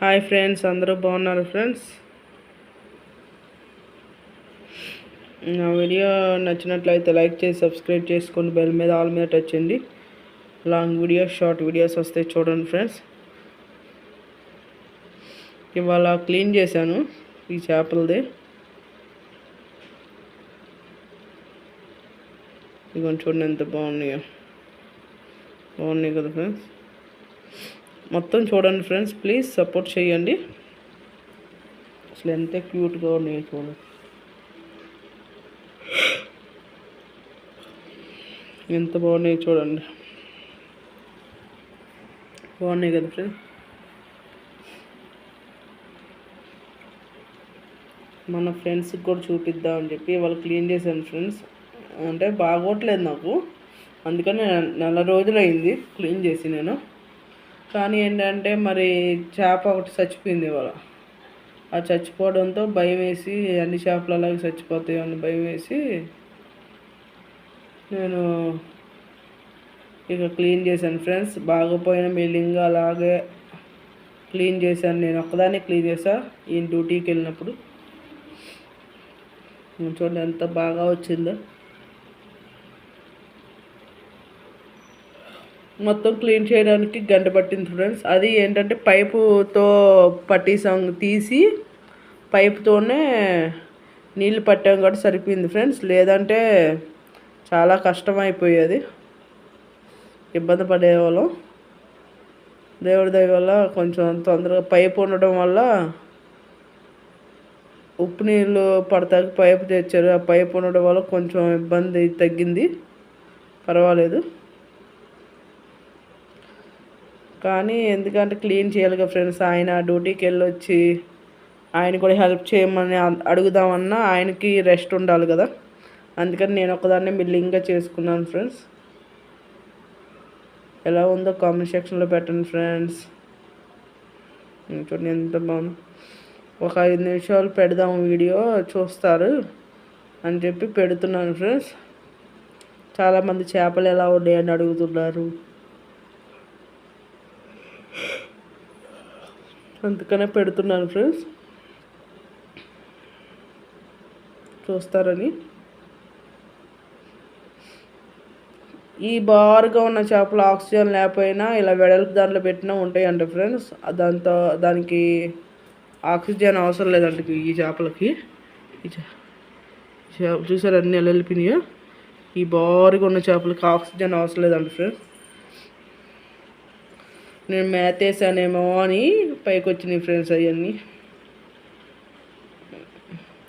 Hi friends అందరూ బాగున్నారు friends. నా వీడియో నచ్చినట్లయితే లైక్ చేసి సబ్స్క్రైబ్ చేసుకోండి బెల్ మీద ఆల్ మీద టచ్ చేయండి. లాంగ్ వీడియోస్ షార్ట్ వీడియోస్ వస్తాయి చూడండి ఫ్రెండ్స్. ఇవాళ క్లీన్ చేశాను ఈ చేపలది. ఇదిగోండి చూడండి ఎంత బాగున్నాయో. బాగున్నాయి కదా ఫ్రెండ్స్. మొత్తం చూడండి ఫ్రెండ్స్ ప్లీజ్ సపోర్ట్ చేయండి. అసలు ఎంత క్యూట్గా ఉన్నాయో చూడండి ఎంత బాగున్నాయి చూడండి. బాగున్నాయి కదా ఫ్రెండ్స్? మన ఫ్రెండ్స్కి కూడా చూపిద్దాం అని చెప్పి వాళ్ళు క్లీన్ చేశాను ఫ్రెండ్స్. అంటే బాగోట్లేదు నాకు. అందుకని నెల రోజులు అయింది క్లీన్ చేసి నేను. కానీ ఏంటంటే మరి చేప ఒకటి చచ్చిపోయింది ఇవాళ. ఆ చచ్చిపోవడంతో భయం వేసి అన్ని చేపలు అలాగే చచ్చిపోతాయి అని భయం వేసి నేను ఇక క్లీన్ చేశాను ఫ్రెండ్స్. బాగోపోయిన మిల్లింగ్ అలాగే క్లీన్ చేశాను. నేను ఒక్కదాన్ని క్లీన్ చేశా. ఈయన డ్యూటీకి వెళ్ళినప్పుడు. చూడండి ఎంత బాగా వచ్చిందో. మొత్తం క్లీన్ చేయడానికి గంట పట్టింది ఫ్రెండ్స్. అది ఏంటంటే పైపుతో పట్టేసాం తీసి పైపుతోనే నీళ్ళు పట్టాం కూడా సరిపోయింది ఫ్రెండ్స్. లేదంటే చాలా కష్టం అయిపోయేది ఇబ్బంది పడేవాళ్ళం. దేవుడి దయ వల్ల కొంచెం తొందరగా పైపు ఉండడం వల్ల ఉప్పు నీళ్ళు పడతాక పైపు తెచ్చారు. ఆ పైపు ఉండడం వల్ల కొంచెం ఇబ్బంది తగ్గింది. పర్వాలేదు. కానీ ఎందుకంటే క్లీన్ చేయాలి కదా ఫ్రెండ్స్. ఆయన డ్యూటీకి వెళ్ళొచ్చి ఆయన కూడా హెల్ప్ చేయమని అడుగుదామన్నా ఆయనకి రెస్ట్ ఉండాలి కదా. అందుకని నేను ఒకదాన్ని మిల్లింగ్గా చేసుకున్నాను ఫ్రెండ్స్. ఎలా ఉందో కామెంట్ సెక్షన్లో పెట్టండి ఫ్రెండ్స్. చూడండి ఎంత బాగుంది. ఒక ఐదు నిమిషాలు పెడదాం వీడియో చూస్తారు అని చెప్పి పెడుతున్నాను ఫ్రెండ్స్. చాలామంది చేపలు ఎలా ఉన్నాయని అడుగుతున్నారు. అందుకనే పెడుతున్నాను ఫ్రెండ్స్. చూస్తారని. ఈ బారుగా ఉన్న చేపలు ఆక్సిజన్ లేకపోయినా ఇలా వెడల్పు దాంట్లో పెట్టినా ఉంటాయంట ఫ్రెండ్స్. దాంతో దానికి ఆక్సిజన్ అవసరం లేదంట ఈ చేపలకి. ఈ చే- చేప చూసారు అన్నీ ఎలా ఈ బారుగా ఉన్న చేపలకి ఆక్సిజన్ అవసరం లేదంట ఫ్రెండ్స్. నేను మేత వేసానేమో అని పైకి వచ్చినాయి ఫ్రెండ్స్ అవన్నీ.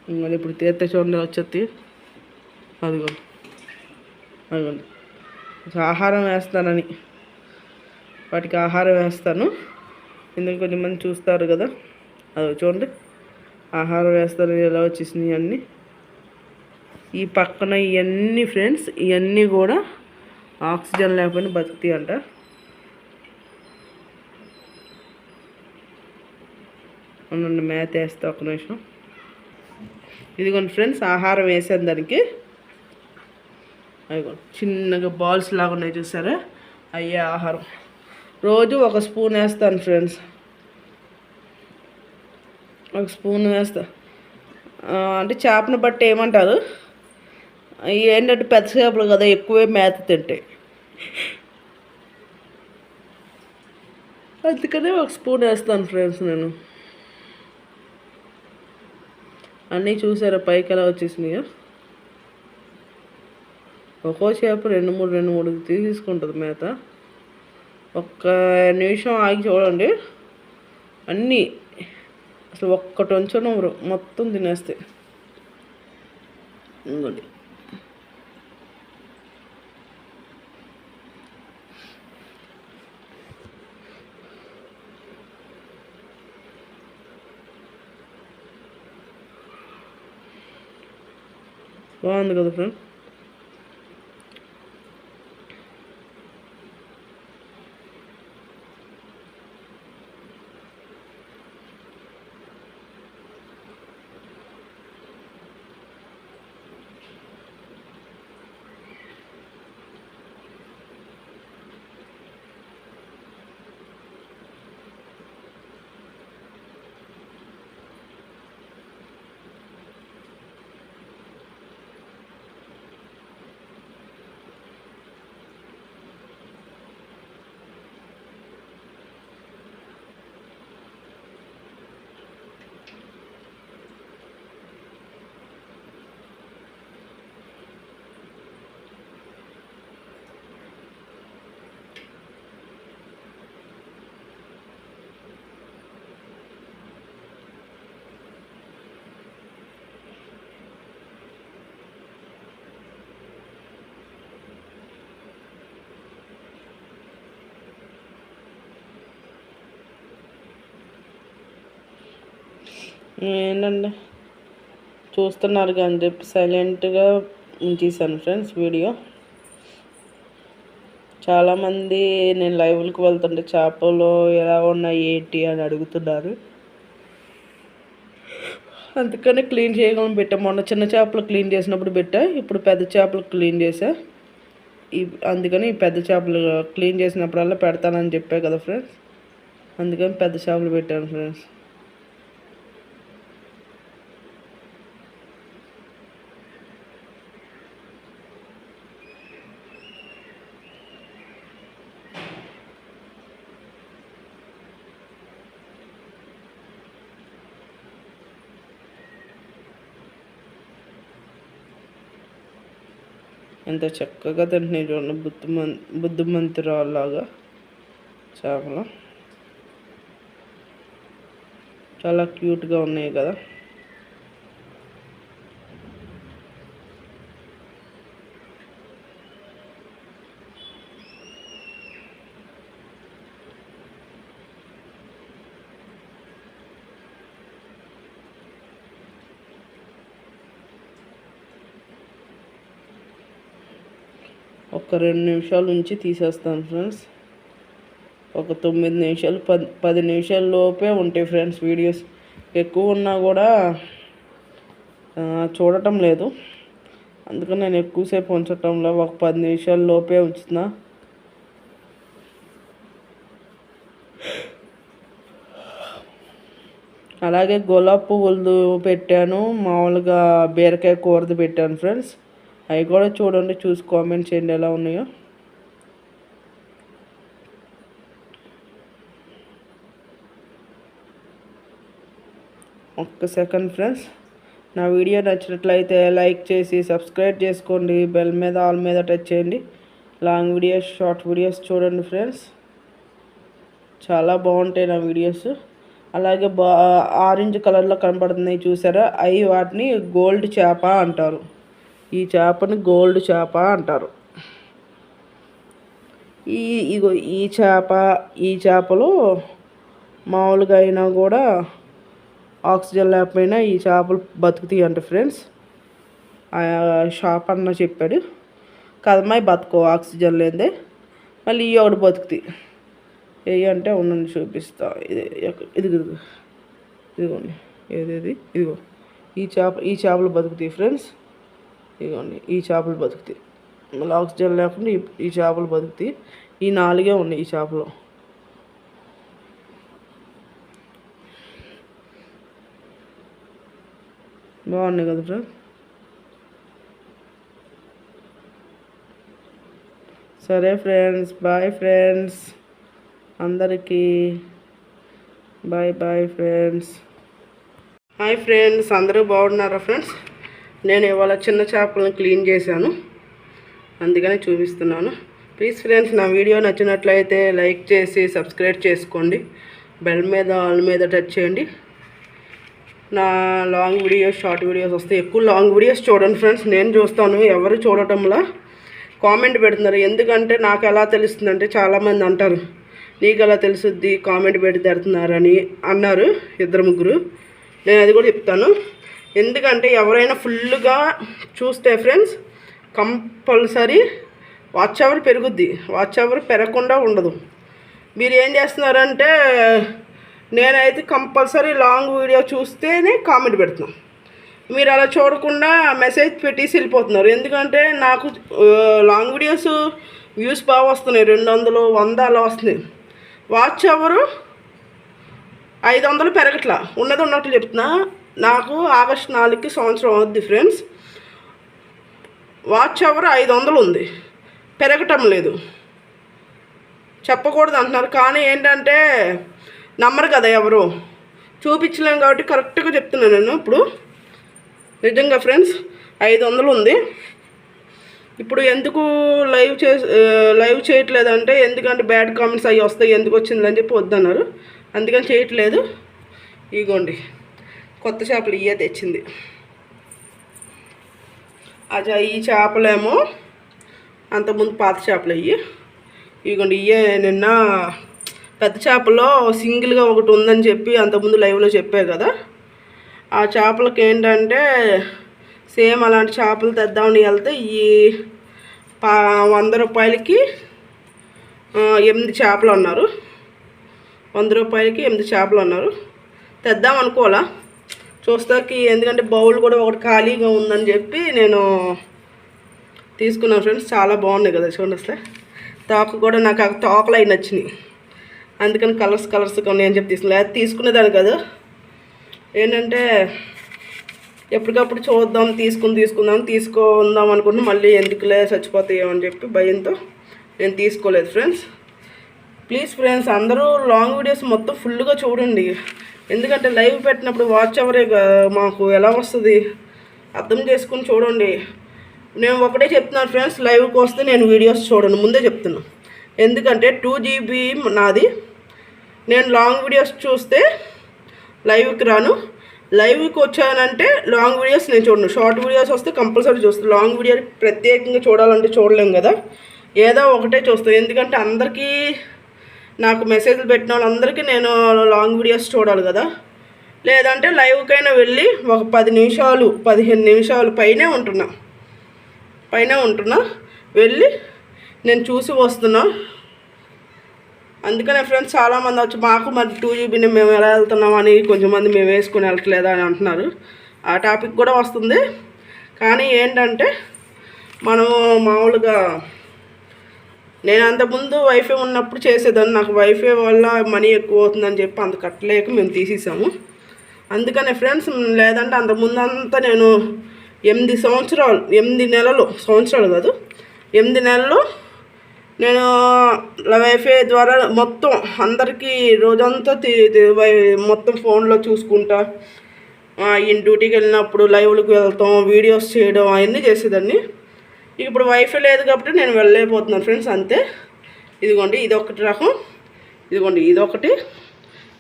మళ్ళీ ఇప్పుడు తీర్థ చూడండి వచ్చేది అదిగో. అదిగోండి ఆహారం వేస్తానని. వాటికి ఆహారం వేస్తాను. ఎందుకు కొంచెం మంది చూస్తారు కదా. అది చూడండి. ఆహారం వేస్తారు ఎలా వచ్చేసినాయి అన్నీ. ఈ పక్కన ఇవన్నీ ఫ్రెండ్స్ ఇవన్నీ కూడా ఆక్సిజన్ లేకపోయినా బతుకుతాయి అంట ఉండండి మేత వేస్తే ఒక నిమిషం. ఇదిగోండి ఫ్రెండ్స్ ఆహారం వేసాను దానికి. అదిగోండి చిన్నగా బాల్స్ లాగా ఉన్నాయి చూసారా? అయ్యే ఆహారం. రోజు ఒక స్పూన్ వేస్తాను ఫ్రెండ్స్. ఒక స్పూన్ వేస్తా. అంటే చేపను బట్టి ఏమంటారు? ఏంటంటే పెద్ద చేపలు కదా ఎక్కువే మేత తింటాయి అందుకనే ఒక స్పూన్ వేస్తాను ఫ్రెండ్స్ నేను. అన్నీ చూసారా? పైకి ఎలా వచ్చేసినాయో? ఒక్కో చేప రెండు మూడు రెండు మూడు తీసుకుంటుంది మేత. ఒక్క నిమిషం ఆగి చూడండి. అన్నీ అసలు ఒక్కటి ఉంచడం మొత్తం తినేస్తాయి. ఇంకోటి. బాగుంది కదా ఫ్రెండ్? ఏంటండి? చూస్తున్నారు కానీ చెప్పి సైలెంట్గా ఉంచేసాను ఫ్రెండ్స్ వీడియో. చాలామంది నేను లైవ్లకు వెళ్తుంటే చేపలు ఎలా ఉన్నాయి ఏంటి అని అడుగుతున్నారు. అందుకని క్లీన్ చేయగలను పెట్టా. మొన్న చిన్న చేపలు క్లీన్ చేసినప్పుడు పెట్టా ఇప్పుడు పెద్ద చేపలు క్లీన్ చేసా. ఈ అందుకని ఈ పెద్ద చేపలు క్లీన్ చేసినప్పుడల్లా పెడతానని చెప్పా కదా ఫ్రెండ్స్. అందుకని పెద్ద చేపలు పెట్టాను ఫ్రెండ్స్. ఎంత చక్కగా తింటున్నాయి చూడండి బుద్ధిమం బుద్ధిమంతురాలాగా చేపలు. చాలా క్యూట్గా ఉన్నాయి కదా. ఒక రెండు నిమిషాలు ఉంచి తీసేస్తాను ఫ్రెండ్స్. ఒక తొమ్మిది నిమిషాలు పది పది నిమిషాల లోపే ఉంటాయి ఫ్రెండ్స్ వీడియోస్. ఎక్కువ ఉన్నా కూడా చూడటం లేదు. అందుకని నేను ఎక్కువసేపు ఉంచటంలో ఒక పది నిమిషాల లోపే ఉంచుతున్నా. అలాగే గులాబ్ పువ్వులు పెట్టాను మామూలుగా బీరకాయ కూరది పెట్టాను ఫ్రెండ్స్. అవి కూడా చూడండి చూసి కామెంట్ చేయండి ఎలా ఉన్నాయో. ఒక్క సెకండ్ ఫ్రెండ్స్ నా వీడియో నచ్చినట్లయితే లైక్ చేసి సబ్స్క్రైబ్ చేసుకోండి. బెల్ మీద ఆల్ మీద టచ్ చేయండి. లాంగ్ వీడియోస్ షార్ట్ వీడియోస్ చూడండి ఫ్రెండ్స్ చాలా బాగుంటాయి నా వీడియోస్ అలాగే బా ఆరెంజ్ కలర్లో కనపడుతున్నాయి చూసారా? అవి వాటిని గోల్డ్ చేప అంటారు. ఈ చేపని గోల్డ్ చేప అంటారు. ఈ ఇగో ఈ చేప ఈ చేపలు మామూలుగా అయినా కూడా ఆక్సిజన్ లేకపోయినా ఈ చేపలు బతుకుతాయి అంట ఫ్రెండ్స్. షాప్ అన్న చెప్పాడు. కదమ్మాయి బతుకో ఆక్సిజన్ లేదే మళ్ళీ ఈ ఒకటి బతుకుతాయి. ఏ అంటే ఉండండి చూపిస్తా. ఇది ఇది ఇదిగోండి. ఏదేది ఇదిగో. ఈ చేప ఈ చేపలు బతుకుతాయి ఫ్రెండ్స్. ఇదిగోండి ఈ చేపలు బతుకుతాయి. మళ్ళీ ఆక్సిజన్ లేకుండా ఈ చేపలు బతుకుతాయి. ఈ నాలుగే ఉన్నాయి ఈ చేపలు. బాగున్నాయి కదా ఫ్రెండ్స్? సరే ఫ్రెండ్స్ బాయ్ ఫ్రెండ్స్. అందరికీ bye bye friends. Hi friends అందరూ బాగున్నారా ఫ్రెండ్స్? నేను ఇవాళ చిన్న చేపలను క్లీన్ చేశాను. అందుకని చూపిస్తున్నాను. ప్లీజ్ ఫ్రెండ్స్ నా వీడియో నచ్చినట్లయితే లైక్ చేసి సబ్స్క్రైబ్ చేసుకోండి. బెల్ మీద ఆల్ మీద టచ్ చేయండి. నా లాంగ్ వీడియోస్ షార్ట్ వీడియోస్ వస్తాయి. ఎక్కువ లాంగ్ వీడియోస్ చూడండి ఫ్రెండ్స్ నేను చూస్తాను ఎవరు చూడటంలా. కామెంట్ పెడుతున్నారు. ఎందుకంటే నాకు ఎలా తెలుస్తుందంటే చాలామంది అంటారు నీకు ఎలా తెలుసుద్ది? కామెంట్ పెట్టి తెడుతున్నారని అన్నారు ఇద్దరు ముగ్గురు. నేను అది కూడా చెప్తాను. ఎందుకంటే ఎవరైనా ఫుల్గా చూస్తే ఫ్రెండ్స్ కంపల్సరీ వాచ్ అవర్ పెరుగుద్ది. వాచ్ అవర్ పెరగకుండా ఉండదు. మీరు ఏం చేస్తున్నారంటే నేనైతే కంపల్సరీ లాంగ్ వీడియో చూస్తేనే కామెంట్ పెడుతున్నాను మీరు అలా చూడకుండా మెసేజ్ పెట్టేసి వెళ్ళిపోతున్నారు. ఎందుకంటే నాకు లాంగ్ వీడియోస్ వ్యూస్ బాగా వస్తున్నాయి. రెండు వందలు వంద అలా వస్తున్నాయి. వాచ్ అవరు ఐదు వందలు పెరగట్లా. ఉన్నది ఉన్నట్లు చెప్తున్నా. నాకు ఆగస్ట్ నాలుగుకి సంవత్సరం అవుద్ది ఫ్రెండ్స్ వాచ్ అవర్ ఐదు వందలు ఉంది. పెరగటం లేదు. చెప్పకూడదు అంటున్నారు. కానీ ఏంటంటే నమ్మరు కదా ఎవరు. చూపించలేం కాబట్టి కరెక్ట్గా చెప్తున్నాను నేను ఇప్పుడు. నిజంగా ఫ్రెండ్స్ ఐదు వందలు ఉంది. ఇప్పుడు ఎందుకు లైవ్ చే లైవ్ చేయట్లేదంటే ఎందుకంటే బ్యాడ్ కామెంట్స్ అవి వస్తాయి ఎందుకు వచ్చిందని చెప్పి వద్దన్నారు. అందుకని చేయట్లేదు. ఇగోండి. కొత్త చేపలు ఇయ్యే తెచ్చింది. అజా ఈ చేపలేమో అంతకుముందు పాత చేపలు అయ్యి ఇగోండి ఇయ్యే నిన్న పెద్ద చేపలో సింగిల్గా ఒకటి ఉందని చెప్పి అంతకుముందు లైవ్లో చెప్పే కదా. ఆ చేపలకి ఏంటంటే సేమ్ అలాంటి చేపలు తెద్దామని వెళ్తే ఈ పా వంద రూపాయలకి ఎనిమిది చేపలు అన్నారు. వంద రూపాయలకి ఎనిమిది చేపలు అన్నారు. తెద్దాం అనుకోవాలా? చూస్తాకి ఎందుకంటే బౌల్ కూడా ఒకటి ఖాళీగా ఉందని చెప్పి నేను తీసుకున్నాను ఫ్రెండ్స్. చాలా బాగున్నాయి కదా చూడండి అసలు. తోక కూడా నాకు ఆ తోకలు అయి నచ్చినాయి. అందుకని కలర్స్ కలర్స్గా ఉన్నాయని అని చెప్పి తీసుకున్నా. అది తీసుకునేదాన్ని కాదు. ఏంటంటే ఎప్పటికప్పుడు చూద్దాం తీసుకుని తీసుకుందాం తీసుకుందాం అనుకుంటే మళ్ళీ ఎందుకులే చచ్చిపోతాయో అని చెప్పి భయంతో నేను తీసుకోలేదు ఫ్రెండ్స్. ప్లీజ్ ఫ్రెండ్స్ అందరూ లాంగ్ వీడియోస్ మొత్తం ఫుల్గా చూడండి. ఎందుకంటే లైవ్ పెట్టినప్పుడు వాచ్ అవరే మాకు ఎలా వస్తుంది? అర్థం చేసుకుని చూడండి. నేను ఒకటే చెప్తున్నాను ఫ్రెండ్స్ లైవ్కి వస్తే నేను వీడియోస్ చూడను ముందే చెప్తున్నా. ఎందుకంటే టూ జీబీ నాది. నేను లాంగ్ వీడియోస్ చూస్తే లైవ్కి రాను. లైవ్కి వచ్చానంటే లాంగ్ వీడియోస్ నేను చూడను. షార్ట్ వీడియోస్ వస్తే కంపల్సరీ చూస్తాను. లాంగ్ వీడియో ప్రత్యేకంగా చూడాలంటే చూడలేం కదా? ఏదో ఒకటే చూస్తాను. ఎందుకంటే అందరికీ నాకు మెసేజ్లు పెట్టిన వాళ్ళందరికీ నేను లాంగ్ వీడియోస్ చూడాలి కదా. లేదంటే లైవ్కైనా వెళ్ళి ఒక పది నిమిషాలు పదిహేను నిమిషాలు పైనే ఉంటున్నా. పైన ఉంటున్నా. వెళ్ళి నేను చూసి వస్తున్నా. అందుకనే ఫ్రెండ్స్ చాలామంది వచ్చి మాకు మరి టూ జీబీని మేము ఎలా వెళ్తున్నాం అని కొంచెం మంది మేము వేసుకుని వెళ్ళట్లేదా అని అంటున్నారు. ఆ టాపిక్ కూడా వస్తుంది. కానీ ఏంటంటే మనము మామూలుగా నేను అంతకుముందు వైఫై ఉన్నప్పుడు చేసేదాన్ని. నాకు వైఫై వల్ల మనీ ఎక్కువ అవుతుందని చెప్పి అంత కట్టలేక మేము తీసేసాము. అందుకనే ఫ్రెండ్స్ లేదంటే అంతకుముందు అంతా నేను ఎనిమిది సంవత్సరాలు ఎనిమిది నెలలు సంవత్సరాలు కాదు ఎనిమిది నెలలు నేను వైఫై ద్వారా మొత్తం అందరికీ రోజంతా వై- మొత్తం ఫోన్లో చూసుకుంటా. ఆ, ఈయన డ్యూటీకి వెళ్ళినప్పుడు లైవ్లకు వెళ్తాం వీడియోస్ చేయడం అవన్నీ చేసేదాన్ని. ఇప్పుడు వైఫై లేదు కాబట్టి నేను వెళ్ళలేకపోతున్నాను ఫ్రెండ్స్ అంతే. ఇదిగోండి ఇది ఒకటి రకం. ఇదిగోండి ఇదొకటి.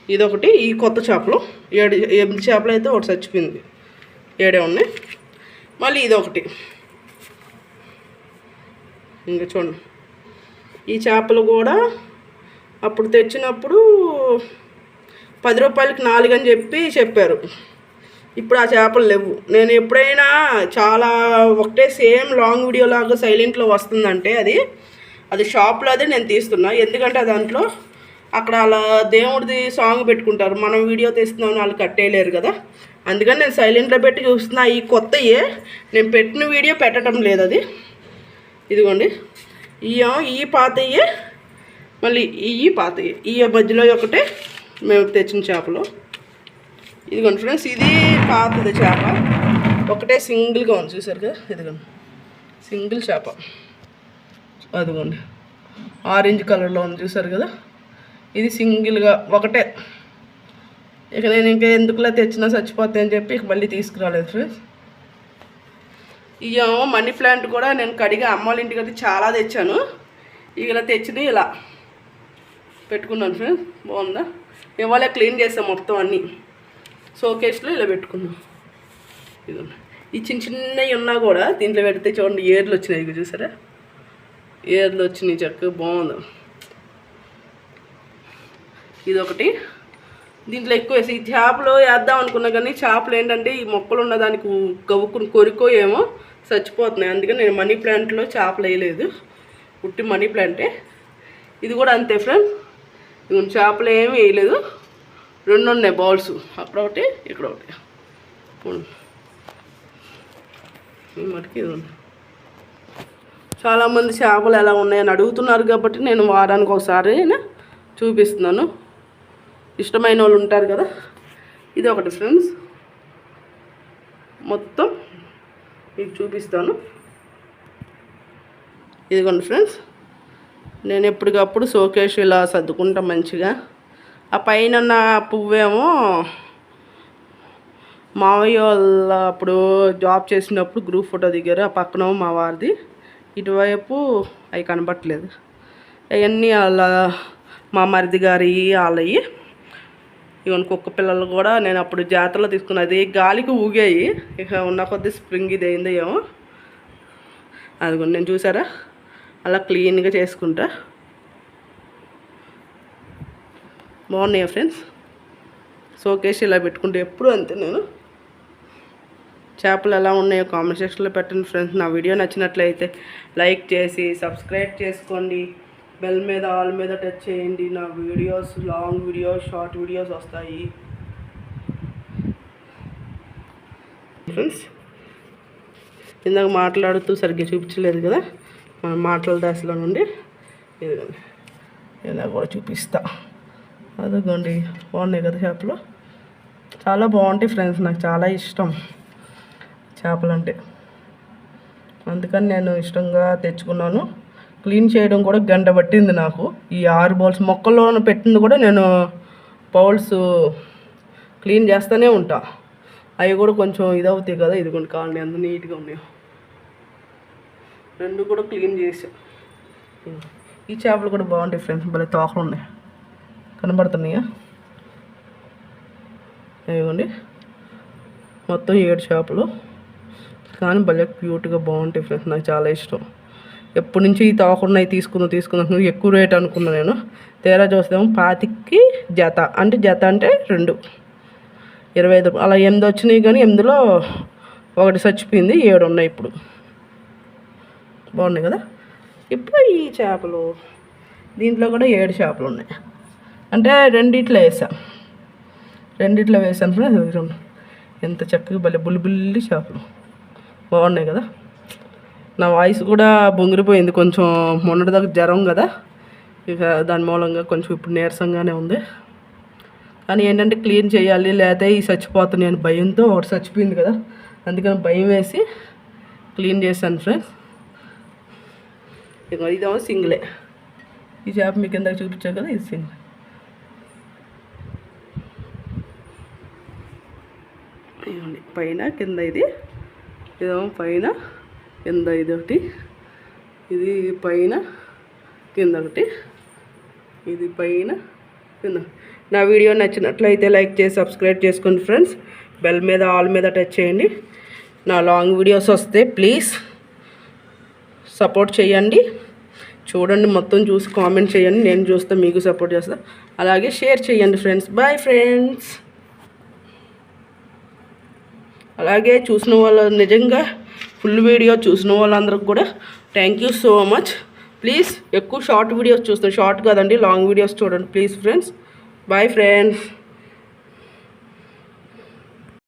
ఇదొకటి ఈ కొత్త చేపలు. ఏడు ఎనిమిది చేపలు అయితే ఒకటి చచ్చిపోయింది. ఏడే ఉన్నాయి. మళ్ళీ ఇదొకటి. ఇంకా చూడండి. ఈ చేపలు కూడా అప్పుడు తెచ్చినప్పుడు పది రూపాయలకి నాలుగు అని చెప్పి చెప్పారు. ఇప్పుడు ఆ చేపలు లేవు. నేను ఎప్పుడైనా చాలా ఒకటే సేమ్ లాంగ్ వీడియో లాగా సైలెంట్లో వస్తుందంటే అది అది షాప్లో అదే నేను తీస్తున్నా. ఎందుకంటే దాంట్లో అక్కడ అలా దేవుడిది సాంగ్ పెట్టుకుంటారు. మనం వీడియో తీస్తున్నాం వాళ్ళు కట్టేయలేరు కదా. అందుకని నేను సైలెంట్లో పెట్టి చూస్తున్నా. ఈ కొత్తయే. నేను పెట్టిన వీడియో పెట్టడం లేదు అది. ఇదిగోండి. ఈ ఈ పాతయ్యే మళ్ళీ ఈ పాతయ్యే ఈ మధ్యలో ఒకటే మేము తెచ్చిన చేపలు. ఇదిగోండి ఫ్రెండ్స్ ఇది పాతది చేప. ఒకటే సింగిల్గా ఉంది చూసారు కదా? ఇదిగోండి. సింగిల్ చేప. అదిగోండి. ఆరెంజ్ కలర్లో ఉంది చూసారు కదా? ఇది సింగిల్గా ఒకటే. ఇక నేను ఇంకా ఎందుకులా తెచ్చినా చచ్చిపోతాయి అని చెప్పి ఇక మళ్ళీ తీసుకురాలేదు ఫ్రెండ్స్. ఇవేమో మనీ ప్లాంట్ కూడా నేను కడిగి అమ్మ వాళ్ళ ఇంటికి అయితే చాలా తెచ్చాను. ఇలా తెచ్చింది ఇలా. పెట్టుకున్నాను ఫ్రెండ్స్. బాగుందా? ఇవాళ క్లీన్ చేసాం మొత్తం అన్నీ. షోకేస్లో ఇలా పెట్టుకున్నాం. ఇదిగోండి ఈ చిన్న చిన్నవి ఉన్నా కూడా దీంట్లో పెడితే చూడండి ఏర్లు వచ్చినాయి. ఇగో చూసారా? ఏర్లు వచ్చినాయి చక్కగా బాగుంది. ఇదొకటి. దీంట్లో ఎక్కువ వేసి ఈ చేపలు వేద్దాం అనుకున్నా కానీ చేపలు ఏంటంటే ఈ మొక్కలు ఉన్న దానికి గవ్వుకుని కొరికో ఏమో చచ్చిపోతున్నాయి. అందుకని నేను మనీ ప్లాంట్లో చేపలు వేయలేదు. ఉట్టి మనీ ప్లాంటే. ఇది కూడా అంతే ఫ్రెండ్. ఇవి చేపలు ఏమి వేయలేదు. రెండు ఉన్నాయి బౌల్స్ అక్కడ ఒకటి ఇక్కడ ఒకటి ఈ మటుకి ఇది ఉంది. చాలామంది చేపలు ఎలా ఉన్నాయని అడుగుతున్నారు కాబట్టి నేను వారానికి ఒకసారి చూపిస్తున్నాను. ఇష్టమైన వాళ్ళు ఉంటారు కదా. ఇది ఒకటి ఫ్రెండ్స్ మొత్తం మీకు చూపిస్తాను. ఇదిగోండి ఫ్రెండ్స్ నేను ఎప్పటికప్పుడు షోకేష్ ఇలా సర్దుకుంటా మంచిగా. ఆ పైన ఉన్న పువ్వేమో మావయ్య వాళ్ళ అప్పుడు జాబ్ చేసినప్పుడు గ్రూప్ ఫోటో దిగారు. ఆ పక్కన మా వారిది. ఇటువైపు అవి కనబట్టలేదు అవన్నీ వాళ్ళ మా మరిది గారి వాళ్ళవి ఇవన్న కుక్క పిల్లలు కూడా నేను అప్పుడు జాతరలో తీసుకున్నది గాలికి ఊగాయి. ఇక ఉన్న కొద్ది స్ప్రింగ్ ఇది అయిందో ఏమో. అది నేను చూసారా? అలా క్లీన్గా చేసుకుంటా. బాగున్నాయా ఫ్రెండ్స్ సోకేసి ఇలా పెట్టుకుంటే ఎప్పుడు అంతే నేను. చేపలు ఎలా ఉన్నాయో కామెంట్ సెక్షన్లో పెట్టండి ఫ్రెండ్స్ నా వీడియో నచ్చినట్లయితే లైక్ చేసి సబ్స్క్రైబ్ చేసుకోండి. బెల్ మీద ఆల్ మీద టచ్ చేయండి. నా videos long videos short videos వస్తాయి. ఫ్రెండ్స్ ఇందాక మాట్లాడుతూ సరిగ్గా చూపించలేదు కదా? మన మాటల దాసలో నుండి. ఇదిగోండి. ఇలా కూడా చూపిస్తా. అదిగోండి బాగున్నాయి కదా చేపలు? చాలా బాగుంటాయి ఫ్రెండ్స్ నాకు చాలా ఇష్టం చేపలు అంటే అందుకని నేను ఇష్టంగా తెచ్చుకున్నాను. క్లీన్ చేయడం కూడా గంట పట్టింది నాకు. ఈ ఆరు బౌల్స్ మొక్కల్లో పెట్టింది కూడా నేను బౌల్స్ క్లీన్ చేస్తూనే ఉంటా. అవి కూడా కొంచెం ఇదవుతాయి కదా ఇదిగోండి కాలనీ ఎంత నీట్గా ఉన్నాయో. రెండు కూడా క్లీన్ చేసా. ఈ చేపలు కూడా బాగుంటాయి ఫ్రెండ్స్ భలే తోకలు ఉన్నాయి. కనబడుతున్నాయా? ఇవ్వండి మొత్తం ఏడు చేపలు కానీ భలే క్యూట్గా బాగుంటాయి ఫ్రెండ్స్. నాకు చాలా ఇష్టం. ఎప్పటి నుంచి ఈ తీసుకుందాం తీసుకుందాం ఎక్కువ రేట్ అనుకున్నా నేను. తేరా చూస్తాము పాతికి జత. అంటే జత అంటే రెండు. ఇరవై ఐదు అలా ఎనిమిది వచ్చినాయి కానీ ఎనిమిదిలో ఒకటి చచ్చిపోయింది ఏడు ఉన్నాయి ఇప్పుడు. బాగున్నాయి కదా? ఇప్పుడు ఈ చేపలు. దీంట్లో కూడా ఏడు చేపలు ఉన్నాయి. అంటే రెండిట్లో వేసా. రెండిట్లో వేసాను ఎంత చక్కగా భలే బుల్లి చేపలు బాగున్నాయి కదా. నా వాయిస్ కూడా బొంగిరిపోయింది. కొంచెం మొన్నటిదాకా జ్వరం కదా. ఇక దాని మూలంగా కొంచెం ఇప్పుడు నీరసంగానే ఉంది. కానీ ఏంటంటే క్లీన్ చేయాలి లేకపోతే ఈ చచ్చిపోతున్నాయి అని భయంతో ఒకటి చచ్చిపోయింది కదా. అందుకని భయం వేసి క్లీన్ చేశాను ఫ్రెండ్స్. ఇక ఇదేమో సింగిలే. ఈ చేప మీకు ఇందాక చూపించాను కదా ఇది సింగిల్. ఇవ్వండి. పైన కింద ఇది. ఇదేమో పైన కింద ఇది ఒకటి. ఇది పైన కింద ఒకటి. ఇది పైన కింద నా వీడియో నచ్చినట్లయితే లైక్ చేసి సబ్స్క్రైబ్ చేసుకోండి ఫ్రెండ్స్. బెల్ మీద ఆల్ మీద టచ్ చేయండి. నా లాంగ్ వీడియోస్ వస్తే ప్లీజ్ సపోర్ట్ చేయండి. చూడండి మొత్తం చూసి కామెంట్ చేయండి. నేను చూస్తే మీకు సపోర్ట్ చేస్తాను అలాగే షేర్ చేయండి ఫ్రెండ్స్. Bye friends. అలాగే చూసిన వాళ్ళు నిజంగా ఫుల్ వీడియో చూసిన వాళ్ళందరికి కూడా thank you so much please ఎక్కువ షార్ట్ వీడియోస్ చూస్తాను షార్ట్ కాదండి లాంగ్ వీడియోస్ చూడండి. Please friends bye friends